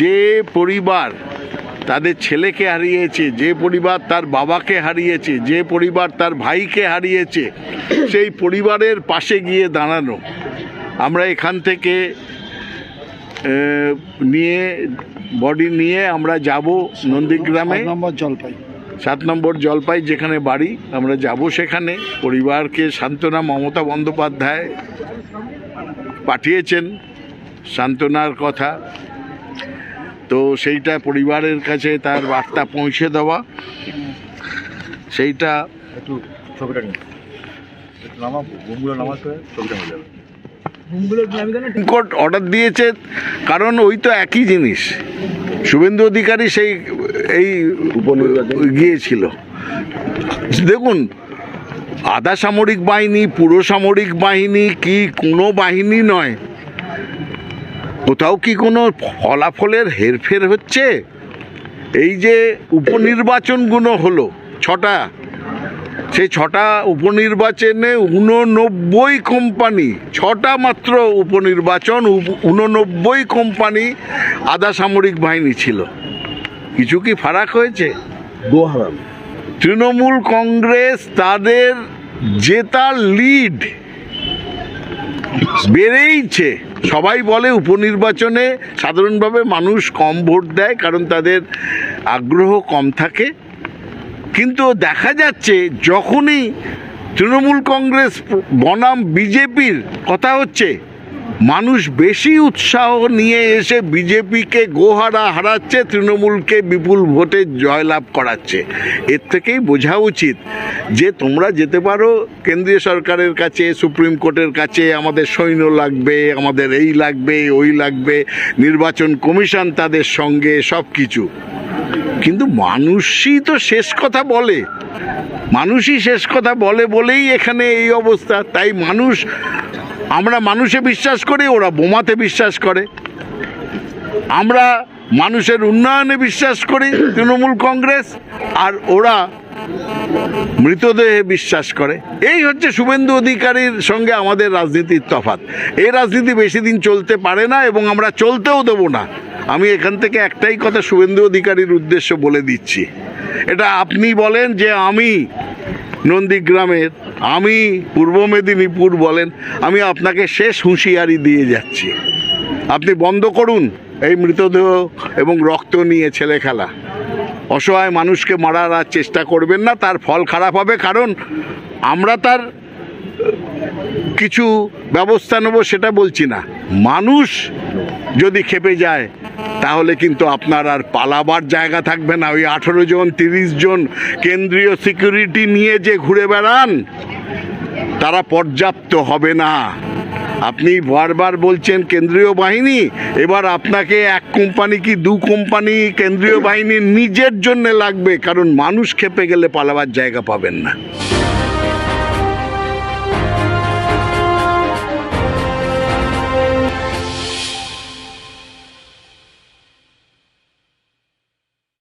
যে পরিবার তাদের ছেলেকে হারিয়েছে যে পরিবার তার বাবাকে হারিয়েছে যে পরিবার তার ভাইকে হারিয়েছে সেই পরিবারের পাশে গিয়ে দাঁড়ানো। আমরা এখান থেকে নিয়ে বডি নিয়ে আমরা যাব নন্দীগ্রামে। নম্বর জলপাই। সাত নম্বর জলপাই যেখানে বাড়ি আমরা যাব সেখানে। পরিবারকে সান্ত্বনা মমতা বন্দ্যোপাধ্যায় পাঠিয়েছেন সান্ত্বনার কথা। তো সেইটা পরিবারের কাছে তার বার্তা পৌঁছে দেওয়া। সেইটা একটু ছবিটা নিন। নামা বোমগুলো নামাতে ছবিটা মিলে যাবে। কোর্ট অর্ডার দিয়েছে কারণ ওই তো একই জিনিস। শুভেন্দু অধিকারী সেই এই গিয়েছিল। দেখুন আধা সামরিক বাহিনী পুরো সামরিক বাহিনী কি কোনো বাহিনী নয়। কোথাও কি কোনো ফলাফলের হেরফের হচ্ছে? এই যে উপনির্বাচনগুলো হলো ছটা সেই ছটা উপনির্বাচনে উননব্বই কোম্পানি ছটা মাত্র উপনির্বাচন উননব্বই কোম্পানি আধা সামরিক বাহিনী ছিল। কিছু কি ফারাক হয়েছে? তৃণমূল কংগ্রেস তাদের জেতার লিড বেড়েইছে। সবাই বলে উপনির্বাচনে সাধারণভাবে মানুষ কম ভোট দেয় কারণ তাদের আগ্রহ কম থাকে। কিন্তু দেখা যাচ্ছে যখনই তৃণমূল কংগ্রেস বনাম বিজেপির কথা হচ্ছে মানুষ বেশি উৎসাহ নিয়ে এসে বিজেপিকে গোহারা হারাচ্ছে, তৃণমূলকে বিপুল ভোটে জয়লাভ করাচ্ছে। এর থেকেই বোঝা উচিত যে তোমরা যেতে পারো, কেন্দ্রীয় সরকারের কাছে, সুপ্রিম কোর্টের কাছে, আমাদের সৈন্য লাগবে, আমাদের এই লাগবে, ওই লাগবে, নির্বাচন কমিশন তাদের সঙ্গে সব কিছু কিন্তু মানুষই তো শেষ কথা বলে। মানুষই শেষ কথা বলে বলেই এখানে এই অবস্থা। তাই মানুষ আমরা মানুষে বিশ্বাস করি, ওরা বোমাতে বিশ্বাস করে। আমরা মানুষের উন্নয়নে বিশ্বাস করি, তৃণমূল কংগ্রেস, আর ওরা মৃতদেহে বিশ্বাস করে। এই হচ্ছে শুভেন্দু অধিকারীর সঙ্গে আমাদের রাজনীতির তফাৎ। এই রাজনীতি বেশি দিন চলতে পারে না এবং আমরা চলতেও দেবো না। আমি এখান থেকে একটাই কথা শুভেন্দু অধিকারীর উদ্দেশ্য বলে দিচ্ছি। এটা আপনি বলেন যে আমি নন্দীগ্রামের আমি পূর্ব মেদিনীপুর বলেন, আমি আপনাকে শেষ হুঁশিয়ারি দিয়ে যাচ্ছি। আপনি বন্ধ করুন এই মৃতদেহ এবং রক্ত নিয়ে ছেলে খেলা অসহায় মানুষকে মারার আর চেষ্টা করবেন না, তার ফল খারাপ হবে, কারণ আমরা তার কিছু ব্যবস্থা নেব সেটা বলছি না। মানুষ যদি খেপে যায়, তাহলে কিন্তু আপনার আর পালাবার জায়গা থাকবে না। ওই আঠেরো জন, তিরিশ জন কেন্দ্রীয় সিকিউরিটি নিয়ে যে ঘুরে বেড়ান, তারা পর্যাপ্ত হবে না। আপনি বারবার বলছেন কেন্দ্রীয় বাহিনী, এবার আপনাকে এক কোম্পানি কি দু কোম্পানি কেন্দ্রীয় বাহিনী নিজের জন্য লাগবে? কারণ মানুষ খেপে গেলে পালাবার জায়গা পাবেন না।